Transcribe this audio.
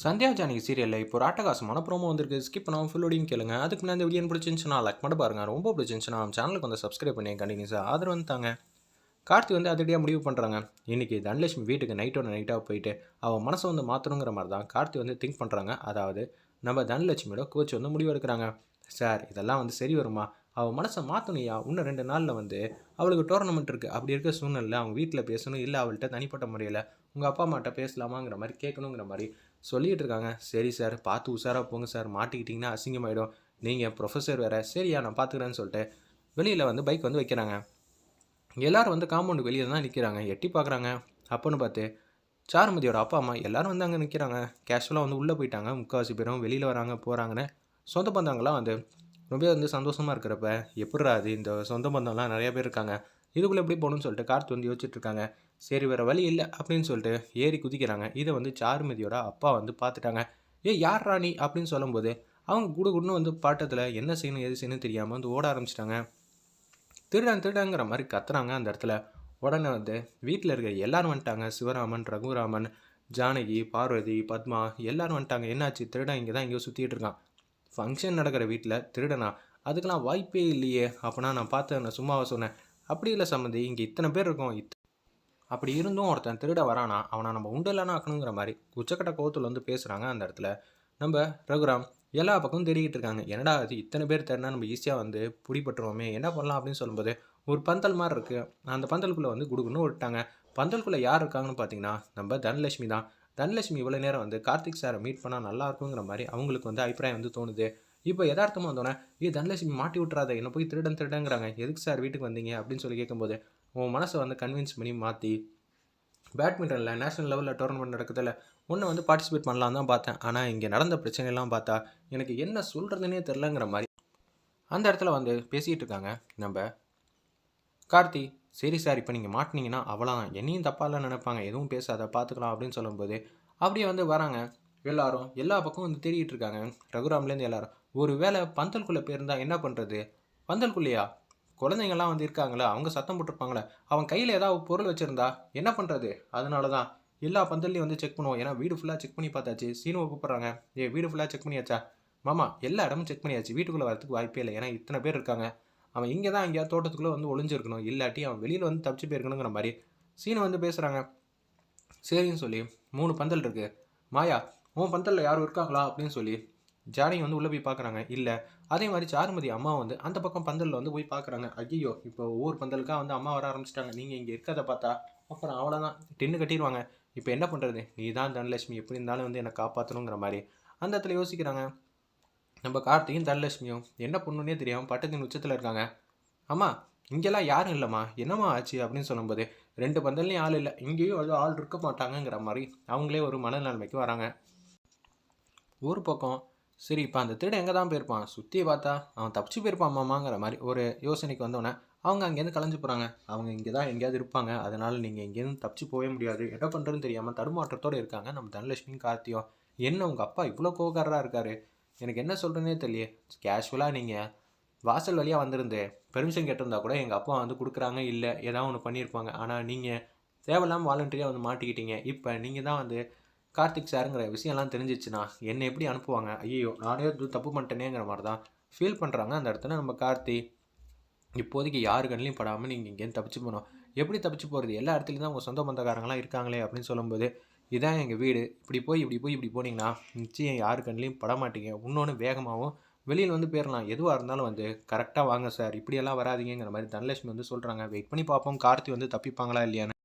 சந்தியா ஜானகி சீரியலில் இப்போ ஒரு அட்டகாசமான ப்ரோமோ வந்திருக்கு. ஸ்கிப் பண்ணாமல் ஃபுல்லோடையும் கேளுங்க. அதுக்கு நான் இந்த வீடியோ பிடிச்சிருந்துச்சுன்னா லைக் மட்டும் பாருங்க. ரொம்ப பிடிச்சிருந்துச்சுன்னா நம்ம சேனலுக்கு வந்து சப்ஸ்கிரைப் பண்ணி கண்டினியூஸாக ஆதரவு வந்துட்டாங்க கார்த்தி வந்து அதிரடியாக முடிவு பண்ணுறாங்க இன்றைக்கி தனலட்சுமி வீட்டுக்கு நைட்டோட நைட்டாக போயிட்டு அவள் மனசை வந்து மாற்றணுங்கிற மாதிரி தான் கார்த்தி வந்து திங்க் பண்ணுறாங்க அதாவது நம்ம தனலட்சுமியோட கோச் வந்து முடிவு எடுக்கிறாங்க சார் இதெல்லாம் வந்து சரி வருமா? அவள் மனசை மாற்றணுயா இன்னும் ரெண்டு நாளில் வந்து அவளுக்கு டோர்னமெண்ட் இருக்குது அப்படி இருக்க சூழ்நிலை அவங்க வீட்டில் பேசணும் இல்லை அவள்கிட்ட தனிப்பட்ட முறையில் உங்கள் அப்பா அம்மாட்ட பேசலாமாங்கிற மாதிரி கேட்கணுங்கிற மாதிரி சொல்லிகிட்டு இருக்காங்க. சரி சார் பார்த்து உஷாராக போங்க சார் மாட்டிக்கிட்டிங்கன்னா அசிங்கமாயிடும். நீங்கள் ப்ரொஃபஸர் வேறு. சரியா நான் பார்த்துக்கிறேன்னு சொல்லிட்டு வெளியில் வந்து பைக் வந்து வைக்கிறாங்க. எல்லோரும் வந்து காம்பவுண்டு வெளியே தான் நிற்கிறாங்க எட்டி பார்க்குறாங்க. அப்போன்னு பார்த்து சாருமதியோட அப்பா அம்மா எல்லாரும் வந்து அங்கே நிற்கிறாங்க கேஷுவலாக வந்து உள்ளே போயிட்டாங்க. முக்கால்வாசி பேரும் வெளியில் வராங்க போகிறாங்கன்னு சொந்த பந்தங்கள்லாம் வந்து ரொம்ப வந்து சந்தோஷமாக இருக்கிறப்ப எப்படிரா அது? இந்த சொந்த பந்தம்லாம் நிறையா பேர் இருக்காங்க. இதுக்குள்ளே எப்படி போகணும்னு சொல்லிட்டு கார்த்து வந்து யோசிச்சுட்ருக்காங்க சரி வேறு வழி இல்லை அப்படின்னு சொல்லிட்டு ஏறி குதிக்கிறாங்க. இதை வந்து சாருமதியோட அப்பா வந்து பார்த்துட்டாங்க. ஏ யார் ராணி அப்படின்னு சொல்லும்போது அவங்க குடு கூட வந்து பாட்டத்தில் என்ன செய்யணும் எது செய்யணும் தெரியாமல் வந்து ஓட ஆரம்பிச்சிட்டாங்க. திருடன் திருடங்கிற மாதிரி கத்துறாங்க அந்த இடத்துல. உடனே வந்து வீட்டில் இருக்கிற எல்லாரும் வந்துட்டாங்க. சிவராமன் ரகுராமன் ஜானகி பார்வதி பத்மா எல்லாரும் வந்துட்டாங்க. என்னாச்சு? திருடன் இங்கே தான் இங்கே சுற்றிட்டு இருக்கான். ஃபங்க்ஷன் நடக்கிற வீட்டில் திருடனா அதுக்கெல்லாம் வாய்ப்பே இல்லையே. அப்படின்னா நான் பார்த்து நான் சும்மாவை சொன்னேன். அப்படி இல்லை சம்மந்தி இங்கே இத்தனை பேர் இருக்கோம். இத் அப்படி இருந்தும் ஒருத்தன் திருட வரானா அவனை நம்ம உண்டலானா ஆக்கணுங்கிற மாதிரி உச்சக்கட்ட கோவத்தில் வந்து பேசுகிறாங்க அந்த இடத்துல. நம்ம ரகுராம் எல்லா பக்கமும் தேடிக்கிட்டு இருக்காங்க. என்னடா அது இத்தனை பேர் தேடினா நம்ம ஈஸியாக வந்து பிடிபட்டுருவோமே என்ன பண்ணலாம் அப்படின்னு சொல்லும்போது ஒரு பந்தல் மாதிரி இருக்குது அந்த பந்தலுக்குள்ளே வந்து குடுகுன்னு விட்டாங்க பந்தலுக்குள்ளே யார் இருக்காங்கன்னு பார்த்தீங்கன்னா நம்ம தனலட்சுமி தான். தனலட்சுமி இவ்வளோ நேரம் வந்து கார்த்திக் சாரை மீட் பண்ணால் நல்லா இருக்குங்கிற மாதிரி அவங்களுக்கு வந்து அபிப்பிராயம் வந்து தோணுது. இப்போ யதார்த்தமாக வந்தோன்னே ஏ தனலட்சுமி மாட்டி விட்றாத என்ன போய் திருடன் திருடங்கிறாங்க எதுக்கு சார் வீட்டுக்கு வந்தீங்க? அப்படின்னு சொல்லி கேட்கும்போது உன் மனசை வந்து கன்வின்ஸ் பண்ணி மாற்றி பேட்மிண்டனில் நேஷனல் லெவலில் டோர்னமெண்ட் நடக்குதுல்ல ஒன்று வந்து பார்ட்டிசிபேட் பண்ணலாம் தான் பார்த்தேன். ஆனால் இங்கே நடந்த பிரச்சனைலாம் பார்த்தா எனக்கு என்ன சொல்கிறதுனே தெரிலங்கிற மாதிரி அந்த இடத்துல வந்து பேசிகிட்டு இருக்காங்க நம்ம கார்த்தி. சரி சார் இப்போ நீங்கள் மாட்டினீங்கன்னா அவ்வளோதான் என்னையும் தப்பாலாம் நினைப்பாங்க. எதுவும் பேசாத பார்த்துக்கலாம் அப்படின்னு சொல்லும்போது அப்படியே வந்து வராங்க. எல்லாரும் எல்லா பக்கம் வந்து தேடிட்டு இருக்காங்க. ரகுராம்லேருந்து எல்லாரும் ஒரு வேளை பந்தல்குள்ளே போயிருந்தா என்ன பண்ணுறது பந்தல்குள்ளையா? குழந்தைங்கள்லாம் வந்து இருக்காங்களே அவங்க சத்தம் போட்டிருப்பாங்களே அவன் கையில் ஏதாவது பொருள் வச்சுருந்தா என்ன பண்ணுறது அதனால தான் எல்லா பந்தல்லையும் வந்து செக் பண்ணுவோம். ஏன்னா வீடு ஃபுல்லாக செக் பண்ணி பார்த்தாச்சு. சீனுவை கூப்பிட்றாங்க. ஏ வீடு ஃபுல்லாக செக் பண்ணியாச்சா? மாமா எல்லா இடமும் செக் பண்ணியாச்சு. வீட்டுக்குள்ளே வரதுக்கு வாய்ப்பே இல்லை. ஏன்னா இத்தனை பேர் இருக்காங்க. அவன் இங்கே தான் எங்கேயாவது தோட்டத்துக்குள்ளே வந்து ஒளிஞ்சிருக்கணும். இல்லாட்டி அவன் வெளியில் வந்து தப்பிச்சு போயிருக்கணுங்கிற மாதிரி சீனு வந்து பேசுகிறாங்க சரின்னு சொல்லி மூணு பந்தல் இருக்குது மாயா உன் பந்தலில் யாரும் இருக்காங்களா? அப்படின்னு சொல்லி ஜானகி வந்து உள்ளே போய் பார்க்குறாங்க. இல்லை அதே மாதிரி சாருமதி அம்மா வந்து அந்த பக்கம் பந்தலில் வந்து போய் பார்க்குறாங்க. ஐயோ இப்போ ஒவ்வொரு பந்தலுக்காக வந்து அம்மா வர ஆரம்பிச்சிட்டாங்க. நீங்கள் இங்கே இருக்கிறத பார்த்தா அப்புறம் அவ்வளோதான் டென்னு கட்டிடுவாங்க. இப்போ என்ன பண்ணுறது நீ தான் தனலட்சுமி. எப்படி இருந்தாலும் வந்து என்னை காப்பாற்றணுங்கிற மாதிரி அந்த இடத்துல யோசிக்கிறாங்க. நம்ம கார்த்தியும் தனலட்சுமியும் என்ன பொண்ணுன்னே தெரியாமல் பட்டத்தின் உச்சத்தில் இருக்காங்க. ஆமாம் இங்கெல்லாம் யாரும் இல்லைம்மா. என்னம்மா ஆச்சு அப்படின்னு சொல்லும்போது ரெண்டு பந்தல்லையும் ஆள் இல்லை. இங்கேயும் அது ஆள் இருக்க மாட்டாங்கங்கிற மாதிரி அவங்களே ஒரு மனநிலைமைக்கு வராங்க. ஒரு பக்கம் சரி இப்போ அந்த திருடன் எங்கே தான் போயிருப்பான்? சுற்றி பார்த்தா அவன் தப்பிச்சு போயிருப்பான் மாமாங்கிற மாதிரி ஒரு யோசனைக்கு வந்தோடனே அவங்க அங்கேருந்து கலைஞ்சு போகிறாங்க அவங்க இங்கே தான் எங்கேயாவது இருப்பாங்க. அதனால் நீங்கள் எங்கேயும் தப்பிச்சு போகவே முடியாது. என்ன பண்ணுறதுன்னு தெரியாமல் தடுமாற்றத்தோடு இருக்காங்க நம்ம தனலட்சுமியும் கார்த்தியும். என்ன உங்கள் அப்பா இவ்வளோ கோகாரராக இருக்காரு? எனக்கு என்ன சொல்கிறேனே தெரியல கேஷுவலாக நீங்கள் வாசல் வழியாக வந்திருந்து பெர்மிஷன் கேட்டிருந்தா கூட எங்கள் அப்பா வந்து கொடுக்குறாங்க இல்லை ஏதாவது ஒன்று பண்ணியிருப்பாங்க ஆனால் நீங்கள் தேவையில்லாமல் வாலண்டரியாக வந்து மாட்டிக்கிட்டீங்க. இப்போ நீங்கள் தான் வந்து கார்த்திக் சாருங்கிற விஷயம்லாம் தெரிஞ்சிச்சுன்னா என்னை எப்படி அனுப்புவாங்க? ஐயோ நானே தப்பு பண்ணிட்டேனேங்கிற மாதிரி தான் ஃபீல் பண்ணுறாங்க அந்த இடத்துல. நம்ம கார்த்தி இப்போதைக்கு யாரு கண்ணிலையும் படாமல் நீங்கள் இங்கேருந்து தப்பிச்சு போனோம். எப்படி தப்பிச்சு போகிறது எல்லா இடத்துலையும் தான் உங்கள் சொந்த பந்தக்காரங்களாம் இருக்காங்களே அப்படின்னு சொல்லும்போது இதான் எங்கள் வீடு. இப்படி போய் இப்படி போய் இப்படி போனீங்கன்னா நிச்சயம் யாரு கண்ணிலையும் படமாட்டீங்க இன்னொன்று வேகமாகவும் வெளியில் வந்து போயிடலாம் எதுவாக இருந்தாலும் வந்து கரெக்டாக வாங்க சார். இப்படியெல்லாம் வராதிங்கிற மாதிரி தனலட்சுமி வந்து சொல்கிறாங்க வெயிட் பண்ணி பார்ப்போம். கார்த்தி வந்து தப்பிப்பாங்களா இல்லையான்னு.